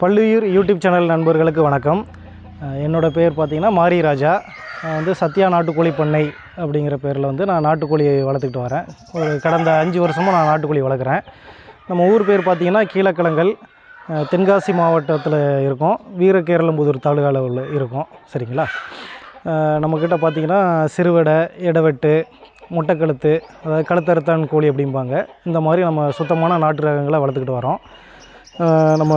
Palliyur YouTube channel நண்பர்களுக்கு வணக்கம். என்னோடய பேர் பார்த்திங்கன்னா மாரி ராஜா. நான் வந்து சத்யா நாட்டுக்கோழி பண்ணை அப்படிங்கிற பேரில் வந்து நான் நாட்டுக்கோழி வளர்த்துக்கிட்டு வரேன். ஒரு கடந்த அஞ்சு வருஷமாக நான் நாட்டுக்கோழி வளர்க்குறேன். நம்ம ஊர் பேர் பார்த்திங்கன்னா கீழக்கிழங்கல் தென்காசி மாவட்டத்தில் இருக்கோம். வீரகேரளம்புதூர் தாலுகாவில் உள்ள இருக்கோம். சரிங்களா? நம்மக்கிட்ட பார்த்தீங்கன்னா சிறுவடை இடவெட்டு முட்டைக்கழுத்து அதாவது கழுத்தறுத்தான் கோழி அப்படிம்பாங்க. இந்த மாதிரி நம்ம சுத்தமான நாட்டு ரகங்களை வளர்த்துக்கிட்டு வரோம். நம்ம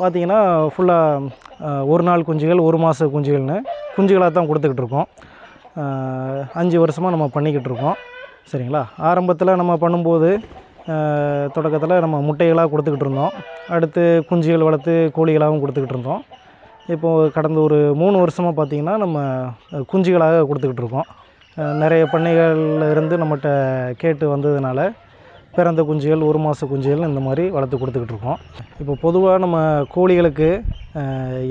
பார்த்திங்கன்னா ஃபுல்லாக ஒரு நாள் குஞ்சுகள் ஒரு மாத குஞ்சுகள்னு குஞ்சுகளாக தான் கொடுத்துக்கிட்டு இருக்கோம். அஞ்சு வருஷமாக நம்ம பண்ணிக்கிட்டு இருக்கோம். சரிங்களா? ஆரம்பத்தில் நம்ம பண்ணும்போது தொடக்கத்தில் நம்ம முட்டைகளாக கொடுத்துக்கிட்டு இருந்தோம். அடுத்து குஞ்சுகள் வளர்த்து கோழிகளாகவும் கொடுத்துக்கிட்டு இருந்தோம். இப்போது கடந்த ஒரு மூணு வருஷமாக பார்த்திங்கன்னா நம்ம குஞ்சுகளாக கொடுத்துக்கிட்டு இருக்கோம். நிறைய பண்ணைகளில் இருந்து நம்மகிட்ட கேட்டு வந்ததுனால பிறந்த குஞ்சுகள் ஒரு மாத குஞ்சுகள் இந்த மாதிரி வளர்த்து கொடுத்துக்கிட்டு இருக்கோம். இப்போ பொதுவாக நம்ம கோழிகளுக்கு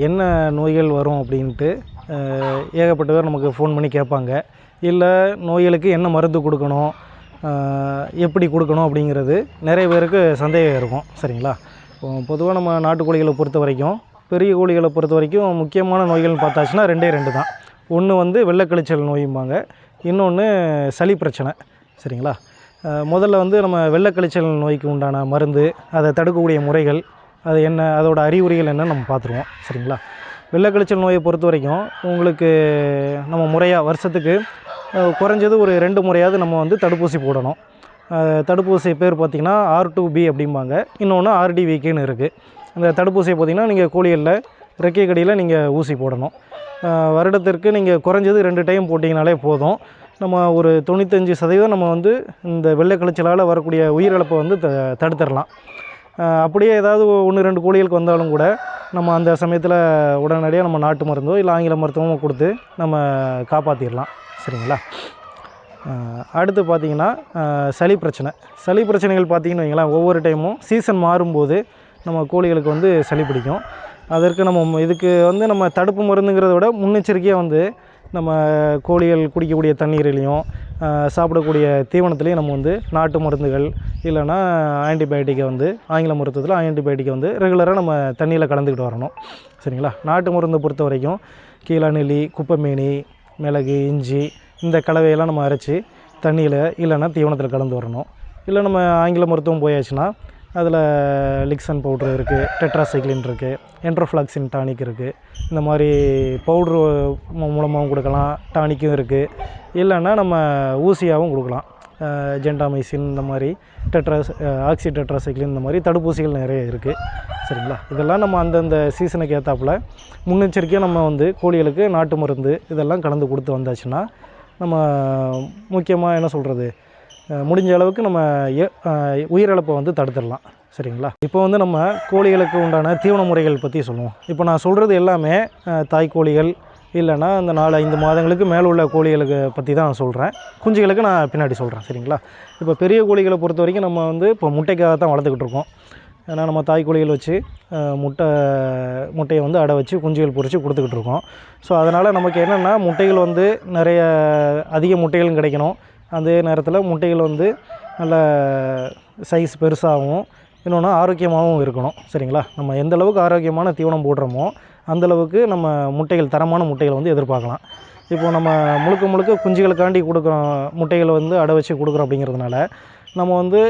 என்ன நோய்கள் வரும் அப்படின்ட்டு ஏகப்பட்ட பேர் நமக்கு ஃபோன் பண்ணி கேட்பாங்க. இல்லை நோய்களுக்கு என்ன மருந்து கொடுக்கணும் எப்படி கொடுக்கணும் அப்படிங்கிறது நிறைய பேருக்கு சந்தேகம் இருக்கும். சரிங்களா? பொதுவாக நம்ம நாட்டுக்கோழிகளை பொறுத்த வரைக்கும் பெரிய கோழிகளை பொறுத்த வரைக்கும் முக்கியமான நோய்கள்னு பார்த்தாச்சுன்னா ரெண்டே ரெண்டு தான். ஒன்று வந்து வெள்ளைக்கழிச்சல் நோயும்பாங்க. இன்னொன்று சளி பிரச்சனை. சரிங்களா? முதல்ல வந்து நம்ம வெள்ளைக்கழிச்சல் நோய்க்கு உண்டான மருந்து அதை தடுக்கக்கூடிய முறைகள் அது என்ன அதோட அறிகுறிகள் என்னன்னு நம்ம பார்த்துருவோம். சரிங்களா? வெள்ளைக்கழிச்சல் நோயை பொறுத்த வரைக்கும் உங்களுக்கு நம்ம முறையாக வருஷத்துக்கு குறைஞ்சது ஒரு ரெண்டு முறையாவது நம்ம வந்து தடுப்பூசி போடணும். தடுப்பூசி பேர் பார்த்திங்கன்னா ஆர் டூ பி அப்படிம்பாங்க. இன்னொன்று ஆர்டிவிகேன்னு இருக்குது அந்த தடுப்பூசியை பார்த்திங்கன்னா நீங்கள் கோழிகளில் ரெக்கை கடியில் நீங்கள் ஊசி போடணும். வருடத்திற்கு நீங்கள் குறைஞ்சது ரெண்டு டைம் போட்டிங்கனாலே போதும். நம்ம ஒரு தொண்ணூத்தஞ்சு சதவீதம் நம்ம வந்து இந்த வெள்ளை கிளைச்சலால் வரக்கூடிய உயிரிழப்பை வந்து த தடுத்துடலாம். அப்படியே ஏதாவது ஒன்று ரெண்டு கோழிகளுக்கு வந்தாலும் கூட நம்ம அந்த சமயத்தில் உடனடியாக நம்ம நாட்டு மருந்தோ இல்லை ஆங்கில மருத்துவமோ கொடுத்து நம்ம காப்பாற்றிடலாம் சரிங்களா? அடுத்து பார்த்திங்கன்னா சளி பிரச்சனை. சளி பிரச்சனைகள் பார்த்திங்கன்னு வைங்களேன் ஒவ்வொரு டைமும் சீசன் மாறும்போது நம்ம கோழிகளுக்கு வந்து சளி பிடிக்கும். அதற்கு நம்ம இதுக்கு வந்து நம்ம தடுப்பு மருந்துங்கிறத விட முன்னெச்சரிக்கையாக வந்து நம்ம கோழிகள் குடிக்கக்கூடிய தண்ணீர்லேயும் சாப்பிடக்கூடிய தீவனத்துலேயும் நம்ம வந்து நாட்டு மருந்துகள் இல்லைன்னா ஆன்டிபயோட்டிக்கை வந்து ஆங்கில மருத்துவத்தில் ஆன்டிபயோட்டிக்கை வந்து ரெகுலராக நம்ம தண்ணியில் கலந்துக்கிட்டு வரணும். சரிங்களா? நாட்டு மருந்தை பொறுத்த வரைக்கும் கீழாநெல்லி குப்பை குப்பைமேனி மிளகு இஞ்சி இந்த கலவையெல்லாம் நம்ம அரைச்சி தண்ணியில் இல்லைன்னா தீவனத்தில் கலந்து வரணும். இல்லை நம்ம ஆங்கில மருத்துவம் போயாச்சுன்னா அதில் லிக்சன் பவுட்ரு இருக்குது டெட்ராசைக்ளின் இருக்குது என்ட்ரோஃப்ளாக்சின் டானிக் இருக்குது. இந்த மாதிரி பவுட்ரு மூலமாகவும் கொடுக்கலாம் டானிக்கும் இருக்குது. இல்லைன்னா நம்ம ஊசியாகவும் கொடுக்கலாம். ஜென்டாமைசின் இந்த மாதிரி டெட்ராஸ் ஆக்சி டெட்ராசைக்ளின் இந்த மாதிரி தடுப்பூசிகள் நிறைய இருக்குது. சரிங்களா? இதெல்லாம் நம்ம அந்தந்த சீசனுக்கு ஏற்றாப்புல முன்னெச்சரிக்கையாக நம்ம வந்து கோழிகளுக்கு நாட்டு மருந்து இதெல்லாம் கலந்து கொடுத்து வந்தாச்சுன்னா நம்ம முக்கியமாக என்ன சொல்கிறது முடிஞ்ச அளவுக்கு நம்ம உயிரிழப்பை வந்து தடுத்துடலாம். சரிங்களா? இப்போ வந்து நம்ம கோழிகளுக்கு உண்டான தீவன முறைகள் பற்றி சொல்லுவோம். இப்போ நான் சொல்கிறது எல்லாமே தாய்க்கோழிகள் இல்லைன்னா இந்த நாலு ஐந்து மாதங்களுக்கு மேலே உள்ள கோழிகளுக்கு பற்றி தான் நான் சொல்கிறேன் குஞ்சுகளுக்கு நான் பின்னாடி சொல்கிறேன் சரிங்களா? இப்போ பெரிய கோழிகளை பொறுத்த வரைக்கும் நம்ம வந்து இப்போ முட்டைக்காக தான் வளர்த்துக்கிட்டு இருக்கோம். ஏன்னா நம்ம தாய்க்கோழிகள் வச்சு முட்டை முட்டையை வந்து அடை வச்சு குஞ்சுகள் பொரித்து கொடுத்துக்கிட்டு இருக்கோம். ஸோ அதனால் நமக்கு என்னென்னா முட்டைகள் வந்து நிறைய அதிக முட்டைகளும் கிடைக்கணும். அதே நேரத்தில் முட்டைகள் வந்து நல்ல சைஸ் பெருசாகவும் இன்னொன்று ஆரோக்கியமாகவும் இருக்கணும். சரிங்களா? நம்ம எந்த அளவுக்கு ஆரோக்கியமான தீவனம் போடுறோமோ அந்தளவுக்கு நம்ம முட்டைகள் தரமான முட்டைகள் வந்து எதிர்பார்க்கலாம். இப்போ நம்ம முழுக்க முழுக்க குஞ்சுகளுக்காண்டி கொடுக்குறோம் முட்டைகளை வந்து அடை வச்சு கொடுக்குறோம் அப்படிங்கிறதுனால நம்ம வந்து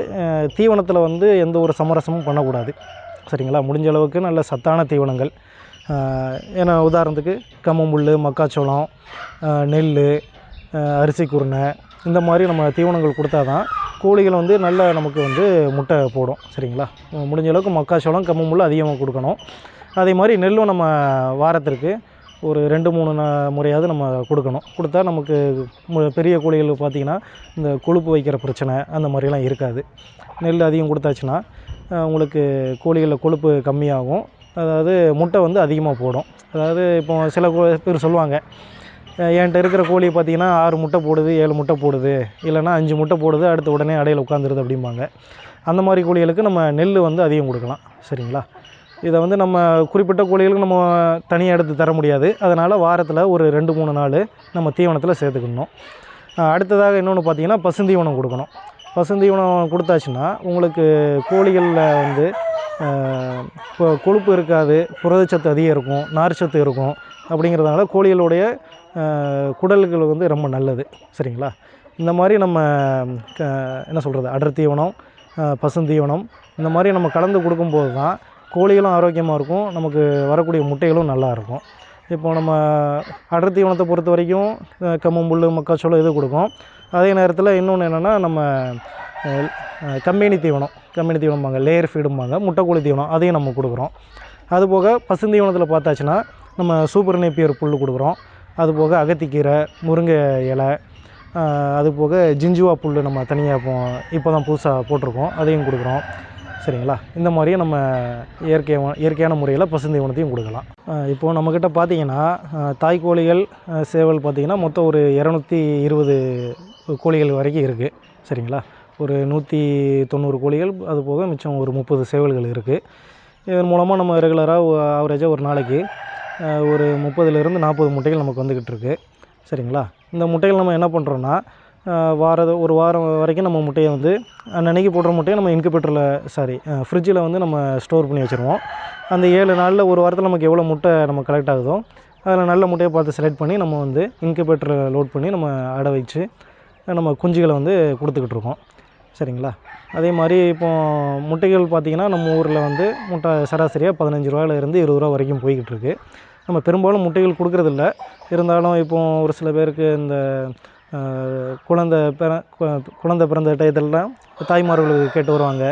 தீவனத்தில் வந்து எந்த ஒரு சமரசமும் பண்ணக்கூடாது. சரிங்களா? முடிஞ்ச அளவுக்கு நல்ல சத்தான தீவனங்கள். ஏன்னா உதாரணத்துக்கு கம்மம்புல் மக்காச்சோளம் நெல் அரிசி குருணை இந்த மாதிரி நம்ம தீவனங்கள் கொடுத்தா தான் கோழிகள் வந்து நல்ல நமக்கு வந்து முட்டை போடும் சரிங்களா? முடிஞ்சளவுக்கு முடிஞ்ச அளவுக்கு மக்காச்சோளம் கம்மமுள்ள அதிகமாக கொடுக்கணும். அதே மாதிரி நெல்லும் நம்ம வாரத்திற்கு ஒரு ரெண்டு மூணு நா- முறையாவது நம்ம கொடுக்கணும். கொடுத்தா நமக்கு மு- பெரிய கோழிகள் பார்த்திங்கன்னா இந்த கொழுப்பு வைக்கிற பிரச்சனை அந்த மாதிரிலாம் இருக்காது. நெல் அதிகம் கொடுத்தாச்சுன்னா உங்களுக்கு கோழிகளில் கொழுப்பு கம்மியாகும். அதாவது முட்டை வந்து அதிகமாக போடும். அதாவது இப்போ சில பேர் சொல்லுவாங்க என்கிட்ட இருக்கிற கோழி பார்த்தீங்கன்னா ஆறு முட்டை போடுது ஏழு முட்டை போடுது. இல்லைன்னா அஞ்சு முட்டை போடுது அடுத்து உடனே அடையில் உட்காந்துருது அப்படிம்பாங்க. அந்த மாதிரி கோழிகளுக்கு நம்ம நெல் வந்து அதிகம் கொடுக்கலாம். சரிங்களா? இதை வந்து நம்ம குறிப்பிட்ட கோழிகளுக்கு நம்ம தனியாக எடுத்து தர முடியாது. அதனால் வாரத்தில் ஒரு ரெண்டு மூணு நாள் நம்ம தீவனத்தில் சேர்த்துக்கணும். அடுத்ததாக இன்னொன்று பார்த்தீங்கன்னா பசுந்தீவனம் கொடுக்கணும். பசுந்தீவனம் கொடுத்தாச்சுன்னா உங்களுக்கு கோழிகளில் வந்து இப்போ கொழுப்பு இருக்காது புரதச்சத்து அதிகம் இருக்கும் நார்ச்சத்து இருக்கும் அப்படிங்கிறதுனால கோழிகளுடைய குடல்கள் வந்து ரொம்ப நல்லது சரிங்களா? இந்த மாதிரி நம்ம க- என்ன சொல்கிறது அடர் தீவனம் பசுந்தீவனம் இந்த மாதிரி நம்ம கலந்து கொடுக்கும்போது தான் கோழிகளும் ஆரோக்கியமாக இருக்கும் நமக்கு வரக்கூடிய முட்டைகளும் நல்லா இருக்கும். இப்போ நம்ம அடர் தீவனத்தை பொறுத்த வரைக்கும் அஹ், கம்மம்புல் மக்காச்சோளம் இது கொடுக்கும். அதே நேரத்தில் இன்னொன்று என்னென்னா நம்ம கம்பெனி தீவனம் கம்பெனி தீவனம்பாங்க லேயர் ஃபீடும்பாங்க முட்டைக்கோழி தீவனம் அதையும் நம்ம கொடுக்குறோம். அதுபோக பசுந்தீவனத்தில் பார்த்தாச்சுன்னா நம்ம சூப்பர் நேப்பியர் புல் கொடுக்குறோம். அதுபோக அகத்திக்கீரை முருங்கை இலை அது போக ஜிஞ்சுவா புல் நம்ம தனியாக இப்போ இப்போ தான் புதுசாக போட்டிருக்கோம். அதையும் கொடுக்குறோம். சரிங்களா? இந்த மாதிரியே நம்ம இயற்கை இயற்கையான முறையில் பசுந்தீவனத்தையும் கொடுக்கலாம். இப்போது நம்மக்கிட்ட பார்த்தீங்கன்னா தாய் கோழிகள் சேவல் பார்த்தீங்கன்னா மொத்தம் ஒரு இரநூத்தி இருபது கோழிகள் வரைக்கும் இருக்குது சரிங்களா? ஒரு நூற்றி தொண்ணூறு கோழிகள் அது போக மிச்சம் ஒரு முப்பது சேவல்கள் இருக்குது இதன் மூலமாக நம்ம ரெகுலராக ஆவரேஜாக ஒரு நாளைக்கு ஒரு முப்பதுலேருந்து நாற்பது முட்டைகள் நமக்கு வந்துக்கிட்டுருக்கு சரிங்களா? இந்த முட்டைகள் நம்ம என்ன பண்ணுறோன்னா வார ஒரு வாரம் வரைக்கும் நம்ம முட்டையை வந்து அன்னன்னைக்கு போடுற முட்டையை நம்ம இன்குபேட்டரில் சாரி ஃப்ரிட்ஜில் வந்து நம்ம ஸ்டோர் பண்ணி வச்சுருவோம். அந்த ஏழு நாளில் ஒரு வாரத்தில் நமக்கு எவ்வளோ முட்டை நம்ம கலெக்ட் ஆகுதோ அதில் நல்ல முட்டையை பார்த்து செலக்ட் பண்ணி நம்ம வந்து இன்குபேட்டரில் லோட் பண்ணி நம்ம அடை வச்சு நம்ம குஞ்சுகளை வந்து கொடுத்துக்கிட்டு இருக்கோம். சரிங்களா? அதே மாதிரி இப்போது முட்டைகள் பார்த்திங்கன்னா நம்ம ஊரில் வந்து முட்டை சராசரியாக பதினஞ்சு ரூபாயிலேருந்து இருபது ரூபா வரைக்கும் போய்கிட்டு நம்ம பெரும்பாலும் முட்டைகள் கொடுக்குறதில்ல. இருந்தாலும் இப்போது ஒரு சில பேருக்கு இந்த குழந்த குழந்தை பிற கு- பிறந்த டயத்துலலாம் தாய்மார்களுக்கு கேட்டு வருவாங்க.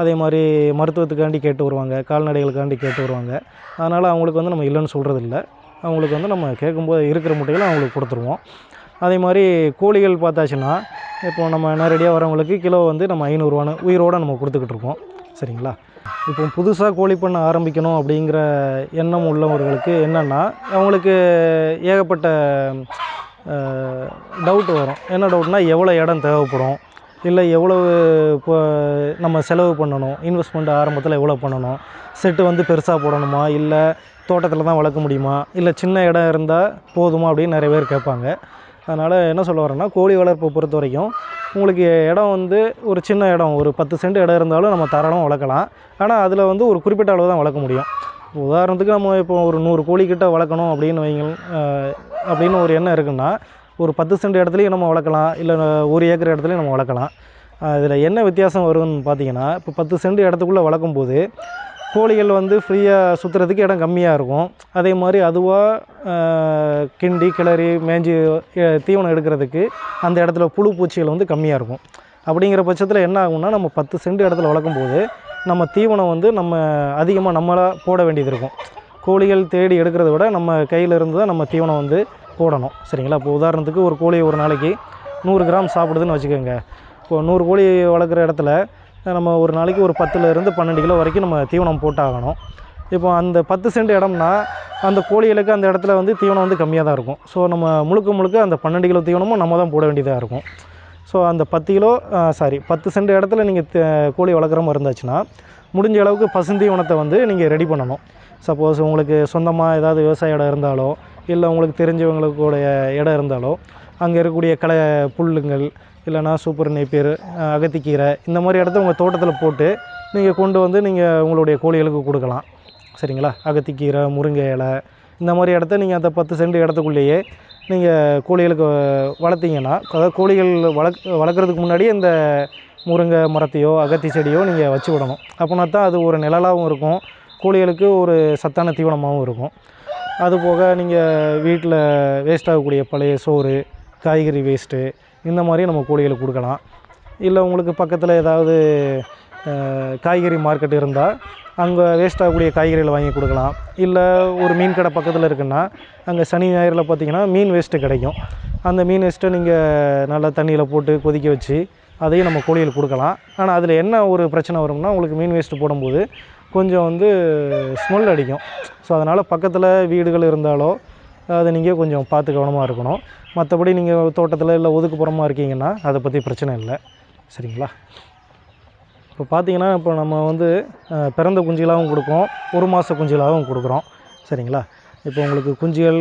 அதே மாதிரி மருத்துவத்துக்காண்டி கேட்டு வருவாங்க. கால்நடைகளுக்காண்டி கேட்டு வருவாங்க. அதனால் அவங்களுக்கு வந்து நம்ம இல்லைன்னு சொல்கிறதில்ல அவங்களுக்கு வந்து நம்ம கேட்கும்போது இருக்கிற முட்டைகளை அவங்களுக்கு கொடுத்துருவோம். அதே மாதிரி கோழிகள் பார்த்தாச்சுன்னா இப்போ நம்ம நேரடியாக வரவங்களுக்கு கிலோ வந்து நம்ம ஐநூறுரூவான்னு உயிரோடு நம்ம கொடுத்துக்கிட்டு இருக்கோம். சரிங்களா? இப்போ புதுசாக கோழி பண்ண ஆரம்பிக்கணும் அப்படிங்கிற எண்ணம் உள்ளவர்களுக்கு என்னென்னா அவங்களுக்கு ஏகப்பட்ட டவுட் வரும். என்ன டவுட்னா எவ்வளோ இடம் தேவைப்படும்? இல்லை எவ்வளவு இப்போ நம்ம செலவு பண்ணணும்? இன்வெஸ்ட்மெண்ட் ஆரம்பத்தில் எவ்வளோ பண்ணணும்? செட்டு வந்து பெருசாக போடணுமா? இல்லை தோட்டத்தில் தான் வளர்க்க முடியுமா? இல்லை சின்ன இடம் இருந்தால் போதுமா அப்படின்னு நிறைய பேர் கேட்பாங்க. அதனால் என்ன சொல்ல வரேன்னா கோழி வளர்ப்பை பொறுத்த வரைக்கும் உங்களுக்கு இடம் வந்து ஒரு சின்ன இடம் ஒரு பத்து சென்ட் இடம் இருந்தாலும் நம்ம தாராளமாக வளர்க்கலாம். ஆனால் அதில் வந்து ஒரு குறிப்பிட்ட அளவு தான் வளர்க்க முடியும். உதாரணத்துக்கு நம்ம இப்போ ஒரு நூறு கோழிக்கிட்ட வளர்க்கணும் அப்படின்னு வைங்க அப்படின்னு ஒரு எண்ணம் இருக்குன்னா ஒரு பத்து சென்ட் இடத்துலையும் நம்ம வளர்க்கலாம் இல்லை ஒரு ஏக்கர் இடத்துலையும் நம்ம வளர்க்கலாம். இதில் என்ன வித்தியாசம் வருதுன்னு பார்த்தீங்கன்னா இப்போ பத்து சென்ட் இடத்துக்குள்ளே வளர்க்கும்போது கோழிகள் வந்து ஃப்ரீயாக சுற்றுறதுக்கு இடம் கம்மியாக இருக்கும். அதே மாதிரி அதுவாக கிண்டி கிளறி மேய்ஞ்சி தீவனம் எடுக்கிறதுக்கு அந்த இடத்துல புழு பூச்சிகள் வந்து கம்மியாக இருக்கும். அப்படிங்கிற பட்சத்தில் என்ன ஆகும்னா நம்ம பத்து சென்ட் இடத்துல வளர்க்கும்போது நம்ம தீவனம் வந்து நம்ம அதிகமாக நம்மளாக போட வேண்டியது இருக்கும். கோழிகள் தேடி எடுக்கிறத விட நம்ம கையில் இருந்து தான் நம்ம தீவனம் வந்து போடணும். சரிங்களா? இப்போ உதாரணத்துக்கு ஒரு கோழி ஒரு நாளைக்கு நூறு கிராம் சாப்பிடுதுன்னு வச்சுக்கோங்க. இப்போது நூறு கோழி வளர்க்குற இடத்துல நம்ம ஒரு நாளைக்கு ஒரு பத்துலேருந்து பன்னெண்டு கிலோ வரைக்கும் நம்ம தீவனம் போட்டாகணும். இப்போ அந்த பத்து சென்ட் இடம்னா அந்த கோழிகளுக்கு அந்த இடத்துல வந்து தீவனம் வந்து கம்மியாக தான் இருக்கும். ஸோ நம்ம முழுக்க முழுக்க அந்த பன்னெண்டு கிலோ தீவனமும் நம்ம தான் போட வேண்டியதாக இருக்கும். ஸோ அந்த பத்து கிலோ சாரி பத்து சென்ட் இடத்துல நீங்கள் கோழி வளர்க்குற மாதிரி இருந்துச்சுன்னா முடிஞ்ச அளவுக்கு பசுந்தீவனத்தை வந்து நீங்கள் ரெடி பண்ணணும். சப்போஸ் உங்களுக்கு சொந்தமாக ஏதாவது விவசாய இடம் இருந்தாலோ இல்லை உங்களுக்கு தெரிஞ்சவங்களுக்குடைய இடம் இருந்தாலோ அங்கே இருக்கக்கூடிய களை புல்லுங்கள் இல்லைன்னா சூப்பர் நெய்ப்பீர் அகத்திக்கீரை இந்த மாதிரி இடத்த உங்கள் தோட்டத்தில் போட்டு நீங்கள் கொண்டு வந்து நீங்கள் உங்களுடைய கோழிகளுக்கு கொடுக்கலாம். சரிங்களா? அகத்திக்கீரை முருங்கை இலை இந்த மாதிரி இடத்த நீங்கள் அந்த பத்து சென்ட் இடத்துக்குள்ளேயே நீங்கள் கோழிகளுக்கு வளர்த்திங்கன்னா அதாவது கோழிகள் வளர்க் வளர்க்குறதுக்கு முன்னாடியே இந்த முருங்கை மரத்தையோ அகத்தி செடியோ நீங்கள் வச்சு விடணும். அப்படின்னா தான் அது ஒரு நிழலாகவும் இருக்கும். கோழிகளுக்கு ஒரு சத்தான தீவனமாகவும் இருக்கும். அதுபோக நீங்கள் வீட்டில் வேஸ்ட் ஆகக்கூடிய பழைய சோறு காய்கறி வேஸ்ட்டு இந்த மாதிரி நம்ம கோழிகளுக்கு கொடுக்கலாம். இல்லை உங்களுக்கு பக்கத்தில் ஏதாவது காய்கறி மார்க்கெட் இருந்தால் அங்கே வேஸ்ட் ஆகக்கூடிய காய்கறிகளை வாங்கி கொடுக்கலாம். இல்லை ஒரு மீன் கடை பக்கத்தில் இருக்குன்னா அங்கே சனி ஞாயிறில் பார்த்தீங்கன்னா மீன் வேஸ்ட்டு கிடைக்கும். அந்த மீன் வேஸ்ட்டை நீங்கள் நல்லா தண்ணியில் போட்டு கொதிக்க வச்சு அதையும் நம்ம கோழிகள் கொடுக்கலாம். ஆனால் அதில் என்ன ஒரு பிரச்சனை வரும்னா உங்களுக்கு மீன் வேஸ்ட்டு போடும்போது கொஞ்சம் வந்து ஸ்மெல் அடிக்கும். ஸோ அதனால் பக்கத்தில் வீடுகள் இருந்தாலோ அதை நீங்கள் கொஞ்சம் பார்த்து கவனமாக இருக்கணும். மற்றபடி நீங்கள் தோட்டத்தில் இல்லை ஒதுக்குப்புறமாக இருக்கீங்கன்னா அதை பற்றி பிரச்சனை இல்லை. சரிங்களா? இப்போ பார்த்தீங்கன்னா இப்போ நம்ம வந்து பிறந்த குஞ்சுகளாகவும் கொடுக்குறோம். ஒரு மாத குஞ்சுகளாகவும் கொடுக்குறோம். சரிங்களா? இப்போ உங்களுக்கு குஞ்சுகள்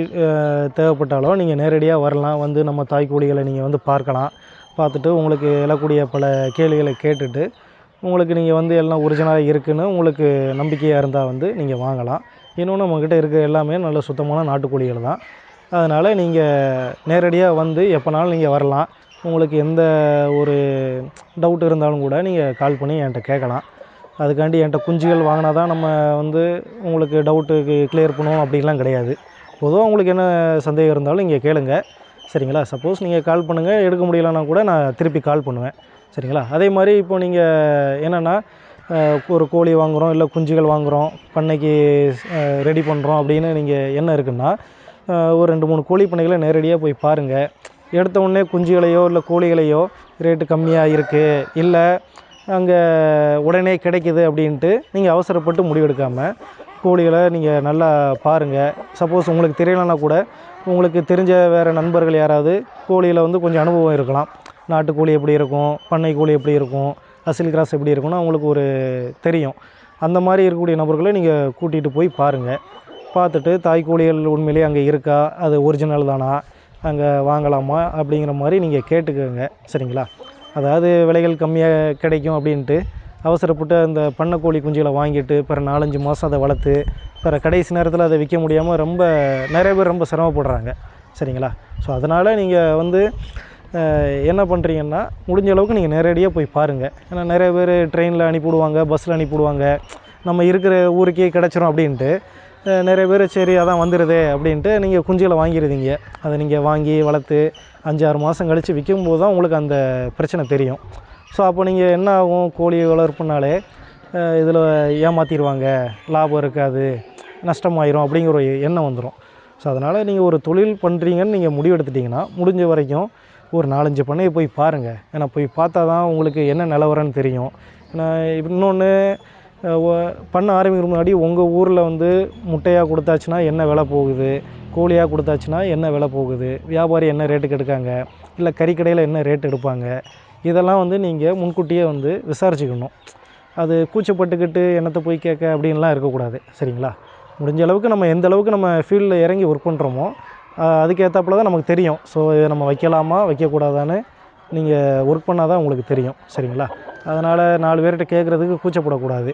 தேவைப்பட்டாலும் நீங்கள் நேரடியாக வரலாம். வந்து நம்ம தாய் கோழிகளை நீங்கள் வந்து பார்க்கலாம். பார்த்துட்டு உங்களுக்கு எழக்கூடிய பல கேள்விகளை கேட்டுட்டு உங்களுக்கு நீங்கள் வந்து எல்லாம் ஒரிஜினலாக இருக்குதுன்னு உங்களுக்கு நம்பிக்கையாக இருந்தால் வந்து நீங்கள் வாங்கலாம். இன்னொன்று நம்மக்கிட்ட இருக்கிற எல்லாமே நல்ல சுத்தமான நாட்டுக்கோழிகள் தான். அதனால் நீங்கள் நேரடியாக வந்து எப்போனாலும் நீங்கள் வரலாம். உங்களுக்கு எந்த ஒரு டவுட் இருந்தாலும் கூட நீங்கள் கால் பண்ணி என்கிட்ட கேட்கலாம். அதுக்காண்டி என்கிட்ட குஞ்சுகள் வாங்கினா தான் நம்ம வந்து உங்களுக்கு டவுட்டுக்கு கிளியர் பண்ணுவோம் அப்படின்லாம் கிடையாது. பொதுவாக உங்களுக்கு என்ன சந்தேகம் இருந்தாலும் நீங்கள் கேளுங்க. சரிங்களா? சப்போஸ் நீங்கள் கால் பண்ணுங்கள் எடுக்க முடியலன்னா கூட நான் திருப்பி கால் பண்ணுவேன். சரிங்களா? அதே மாதிரி இப்போ நீங்கள் என்னென்னா ஒரு கோழி வாங்குகிறோம் இல்லை குஞ்சுகள் வாங்குகிறோம் பண்ணைக்கு ரெடி பண்ணுறோம் அப்படின்னு நீங்கள் என்ன இருக்குன்னா ஒரு ரெண்டு மூணு கோழி பண்ணைகளை நேரடியாக போய் பாருங்கள் எடுத்த உடனே குஞ்சுகளையோ இல்லை கோழிகளையோ ரேட்டு கம்மியாக இருக்குது இல்லை அங்கே உடனே கிடைக்கிது அப்படின்ட்டு நீங்கள் அவசரப்பட்டு முடிவெடுக்காமல் கோழிகளை நீங்கள் நல்லா பாருங்கள் சப்போஸ் உங்களுக்கு தெரியலைன்னா கூட உங்களுக்கு தெரிஞ்ச வேறு நண்பர்கள் யாராவது கோழியில் வந்து கொஞ்சம் அனுபவம் இருக்கலாம். நாட்டுக்கோழி எப்படி இருக்கும் பண்ணை கோழி எப்படி இருக்கும் அசில் கிராஸ் எப்படி இருக்குன்னு அவங்களுக்கு ஒரு தெரியும். அந்த மாதிரி இருக்கக்கூடிய நபர்களை நீங்கள் கூட்டிகிட்டு போய் பாருங்கள் பார்த்துட்டு தாய் கோழிகள் உண்மையிலேயே அங்கே இருக்கா? அது ஒரிஜினல் தானா? அங்கே வாங்கலாமா? அப்படிங்கிற மாதிரி நீங்கள் கேட்டுக்கோங்க. சரிங்களா? அதாவது விலைகள் கம்மியாக கிடைக்கும் அப்படின்ட்டு அவசரப்பட்டு அந்த பண்ணை கோழி குஞ்சுகளை வாங்கிட்டு பிற நாலஞ்சு மாதம் அதை வளர்த்து பிற கடைசி நேரத்தில் அதை விற்க முடியாமல் ரொம்ப நிறைய பேர் ரொம்ப சிரமப்படுறாங்க. சரிங்களா? ஸோ அதனால் நீங்கள் வந்து என்ன பண்ணுறீங்கன்னா முடிஞ்ச அளவுக்கு நீங்கள் நேரடியாக போய் பாருங்கள் ஏன்னா நிறைய பேர் ட்ரெயினில் அனுப்பிவிடுவாங்க பஸ்ஸில் அனுப்பிவிடுவாங்க. நம்ம இருக்கிற ஊருக்கே கிடச்சிரும் அப்படின்ட்டு நிறைய பேர் சரி அதான் வந்துடுதே அப்படின்ட்டு நீங்கள் குஞ்சுகளை வாங்கிடுதீங்க அதை நீங்கள் வாங்கி வளர்த்து அஞ்சு ஆறு மாதம் கழித்து விற்கும்போது தான் உங்களுக்கு அந்த பிரச்சனை தெரியும். ஸோ அப்போ நீங்கள் என்ன ஆகும்? கோழி வளர்ப்புனாலே இதில் ஏமாற்றிடுவாங்க லாபம் இருக்காது நஷ்டமாயிரும் அப்படிங்கிற ஒரு எண்ணம் வந்துடும் ஸோ அதனால் நீங்கள் ஒரு தொழில் பண்ணுறீங்கன்னு நீங்கள் முடிவெடுத்துட்டிங்கன்னா முடிஞ்ச வரைக்கும் ஒரு நாலஞ்சு பண்ணையை போய் பாருங்கள் ஏன்னா போய் பார்த்தா தான் உங்களுக்கு என்ன நிலவரம்னு தெரியும். ஏன்னா இன்னொன்று பண்ண ஆரம்பிக்கிற முன்னாடி உங்கள் ஊரில் வந்து முட்டையாக கொடுத்தாச்சுன்னா என்ன விலை போகுது? கோழியாக கொடுத்தாச்சுன்னா என்ன விலை போகுது? வியாபாரி என்ன ரேட்டுக்கு எடுக்காங்க? இல்லை கறிக்கடையில் என்ன ரேட் எடுப்பாங்க? இதெல்லாம் வந்து நீங்கள் முன்கூட்டியே வந்து விசாரிச்சுக்கணும். அது கூச்சப்பட்டுக்கிட்டு என்னத்தை போய் கேட்க அப்படின்லாம் இருக்கக்கூடாது. சரிங்களா? முடிஞ்ச அளவுக்கு நம்ம எந்த அளவுக்கு நம்ம ஃபீல்டில் இறங்கி ஒர்க் பண்ணுறோமோ அதுக்கேற்றாப்புல தான் நமக்கு தெரியும். ஸோ இதை நம்ம வைக்கலாமா வைக்கக்கூடாதான்னு நீங்கள் ஒர்க் பண்ணால் தான் உங்களுக்கு தெரியும். சரிங்களா? அதனால் நாலு பேர்கிட்ட கேட்குறதுக்கு கூச்சப்படக்கூடாது.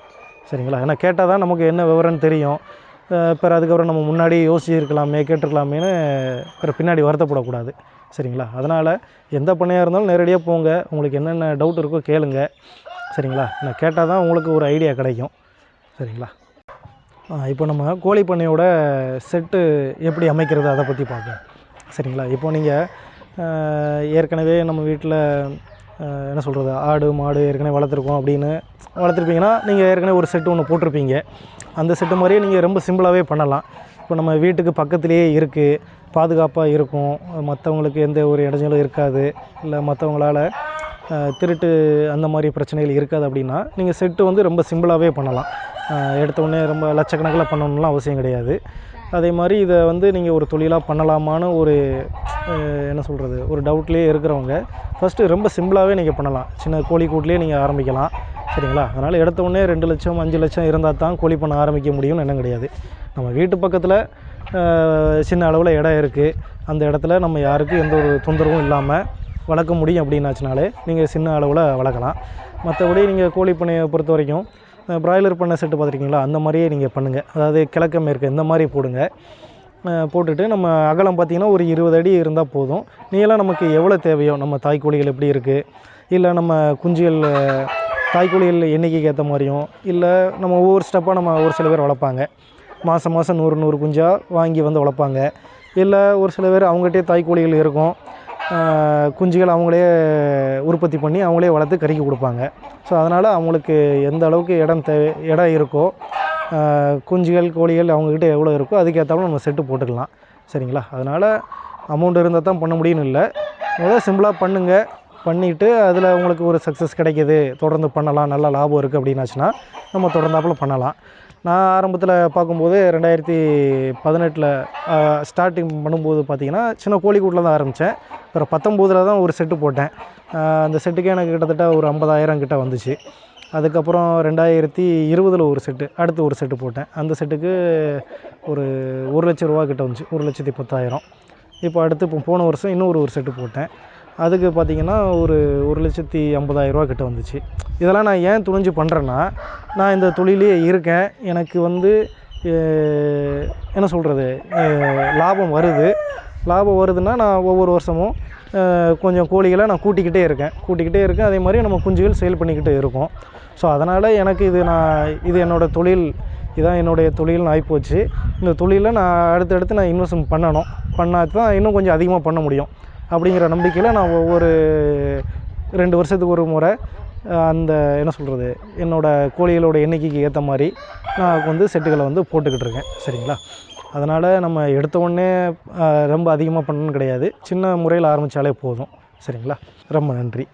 சரிங்களா? ஏன்னா கேட்டால் தான் நமக்கு என்ன விவரம்னு தெரியும். பிற அதுக்கப்புறம் நம்ம முன்னாடி யோசிச்சிருக்கலாமே கேட்டிருக்கலாமேன்னு பிற பின்னாடி வருத்தப்படக்கூடாது. சரிங்களா? அதனால் எந்த பண்ணையாக இருந்தாலும் நேரடியாக போங்க. உங்களுக்கு என்னென்ன டவுட் இருக்கோ கேளுங்க. சரிங்களா? நான் கேட்டால் தான் உங்களுக்கு ஒரு ஐடியா கிடைக்கும். சரிங்களா? இப்போ நம்ம கோழி பண்ணையோட செட்டு எப்படி அமைக்கிறது அதை பற்றி பார்ப்போம் சரிங்களா? இப்போ நீங்கள் ஏற்கனவே நம்ம வீட்டில் என்ன சொல்கிறது ஆடு மாடு ஏற்கனவே வளர்த்துருக்கோம் அப்படின்னு வளர்த்துருப்பீங்கன்னா நீங்கள் ஏற்கனவே ஒரு செட்டு ஒன்று போட்டிருப்பீங்க. அந்த செட்டு மாதிரியே நீங்கள் ரொம்ப சிம்பிளாகவே பண்ணலாம். இப்போ நம்ம வீட்டுக்கு பக்கத்துலேயே இருக்குது பாதுகாப்பாக இருக்கும். மற்றவங்களுக்கு எந்த ஒரு இடைஞ்சலும் இருக்காது. இல்லை மற்றவங்களால திருட்டு அந்த மாதிரி பிரச்சனைகள் இருக்காது அப்படின்னா நீங்கள் செட்டு வந்து ரொம்ப சிம்பிளாகவே பண்ணலாம். எடுத்தோடனே ரொம்ப லட்சக்கணக்கில் பண்ணணும்லாம் அவசியம் கிடையாது. அதே மாதிரி இதை வந்து நீங்கள் ஒரு தொழிலாக பண்ணலாமான்னு ஒரு என்ன சொல்கிறது ஒரு டவுட்லேயே இருக்கிறவங்க ஃபஸ்ட்டு ரொம்ப சிம்பிளாகவே நீங்கள் பண்ணலாம். சின்ன கோழி கூட்டிலே நீங்கள் ஆரம்பிக்கலாம். சரிங்களா? அதனால் எடுத்த உடனே ரெண்டு லட்சம் அஞ்சு லட்சம் இருந்தால் தான் கோழி பண்ண ஆரம்பிக்க முடியும்னு எண்ணம் கிடையாது. நம்ம வீட்டு பக்கத்தில் சின்ன அளவில் இடம் இருக்குது அந்த இடத்துல நம்ம யாருக்கும் எந்த ஒரு தொந்தரவும் இல்லாமல் வளர்க்க முடியும் அப்படின்னாச்சுனாலே நீங்கள் சின்ன அளவில் வளர்க்கலாம். மற்றபடி நீங்கள் கோழி பண்ணையை பொறுத்த வரைக்கும் பிராய்லர் பண்ணை செட்டு பார்த்துருக்கீங்களா? அந்த மாதிரியே நீங்கள் பண்ணுங்கள் அதாவது கிழக்க மேற்கு இந்த மாதிரி போடுங்க. போட்டுட்டு நம்ம அகலம் பார்த்திங்கன்னா ஒரு இருபது அடி இருந்தால் போதும். நீளம் நமக்கு எவ்வளோ தேவையோ நம்ம தாய்க்கோழிகள் எப்படி இருக்குது இல்லை நம்ம குஞ்சுகள் தாய்க்கோழிகள் எண்ணிக்கைக்கு ஏற்ற மாதிரியும் இல்லை நம்ம ஒவ்வொரு ஸ்டெப்பாக நம்ம ஒரு சில பேர் வளர்ப்பாங்க. மாதம் மாதம் நூறு நூறு குஞ்சாக வாங்கி வந்து வளர்ப்பாங்க. இல்லை ஒரு சில பேர் அவங்ககிட்டே தாய்க்கோழிகள் இருக்கும். குஞ்சுகள் அவங்களே உற்பத்தி பண்ணி அவங்களே வளர்த்து கறிக்கு கொடுப்பாங்க. ஸோ அதனால் அவங்களுக்கு எந்த அளவுக்கு இடம் தேவை இடம் இருக்கோ குஞ்சுகள் கோழிகள் அவங்கக்கிட்ட எவ்வளோ இருக்கோ அதுக்கேற்றாப்புல நம்ம செட்டு போட்டுக்கலாம். சரிங்களா? அதனால் அமௌண்ட் இருந்தால் தான் பண்ண முடியும்னு இல்லை. முதல்ல சிம்பிளாக பண்ணுங்கள் பண்ணிவிட்டு அதில் உங்களுக்கு ஒரு சக்ஸஸ் கிடைக்கிது. தொடர்ந்து பண்ணலாம். நல்ல லாபம் இருக்குது அப்படின்னாச்சுன்னா நம்ம தொடர்ந்தாப்புல பண்ணலாம். நான் ஆரம்பத்தில் பார்க்கும்போது ரெண்டாயிரத்தி பதினெட்டில் ஸ்டார்டிங் பண்ணும்போது பார்த்திங்கன்னா சின்ன கோழிக்கூட்டில் தான் ஆரம்பித்தேன் அப்புறம் பத்தொம்போதில் தான் ஒரு செட்டு போட்டேன். அந்த செட்டுக்கே எனக்கு கிட்டத்தட்ட ஒரு ஐம்பதாயிரம் கிட்ட வந்துச்சு. அதுக்கப்புறம் ரெண்டாயிரத்தி இருபதில் ஒரு செட்டு அடுத்து ஒரு செட்டு போட்டேன். அந்த செட்டுக்கு ஒரு ஒரு லட்ச ரூபா கிட்ட வந்துச்சு. ஒரு லட்சத்தி பத்தாயிரம். இப்போ அடுத்து இப்போ போன வருஷம் இன்னொரு ஒரு செட்டு போட்டேன். அதுக்கு பார்த்திங்கன்னா ஒரு ஒரு லட்சத்தி ஐம்பதாயிரரூவா கிட்ட வந்துச்சு. இதெல்லாம் நான் ஏன் துணிஞ்சு பண்ணுறேன்னா நான் இந்த தொழிலே இருக்கேன். எனக்கு வந்து என்ன சொல்கிறது லாபம் வருது. லாபம் வருதுன்னா நான் ஒவ்வொரு வருஷமும் கொஞ்சம் கோழிகளை நான் கூட்டிக்கிட்டே இருக்கேன். கூட்டிக்கிட்டே இருக்கேன். அதே மாதிரி நம்ம குஞ்சுகள் சேல் பண்ணிக்கிட்டே இருக்கோம். ஸோ அதனால் எனக்கு இது நான் இது என்னோடய தொழில் இதான் என்னுடைய தொழில்னு ஆகிப்போச்சு இந்த தொழிலில் நான் அடுத்தடுத்து நான் இன்வெஸ்ட்மெண்ட் பண்ணணும். பண்ணால் தான் இன்னும் கொஞ்சம் அதிகமாக பண்ண முடியும். அப்படிங்கிற நம்பிக்கையில் நான் ஒவ்வொரு ரெண்டு வருஷத்துக்கு ஒரு முறை அந்த என்ன சொல்கிறது என்னோடய கோழிகளோட எண்ணிக்கைக்கு ஏற்ற மாதிரி நான் வந்து செட்டுகளை வந்து போட்டுக்கிட்டு இருக்கேன். சரிங்களா? அதனால் நம்ம எடுத்த உடனே ரொம்ப அதிகமாக பண்ணணும்னு கிடையாது. சின்ன முறையில் ஆரம்பித்தாலே போதும். சரிங்களா? ரொம்ப நன்றி.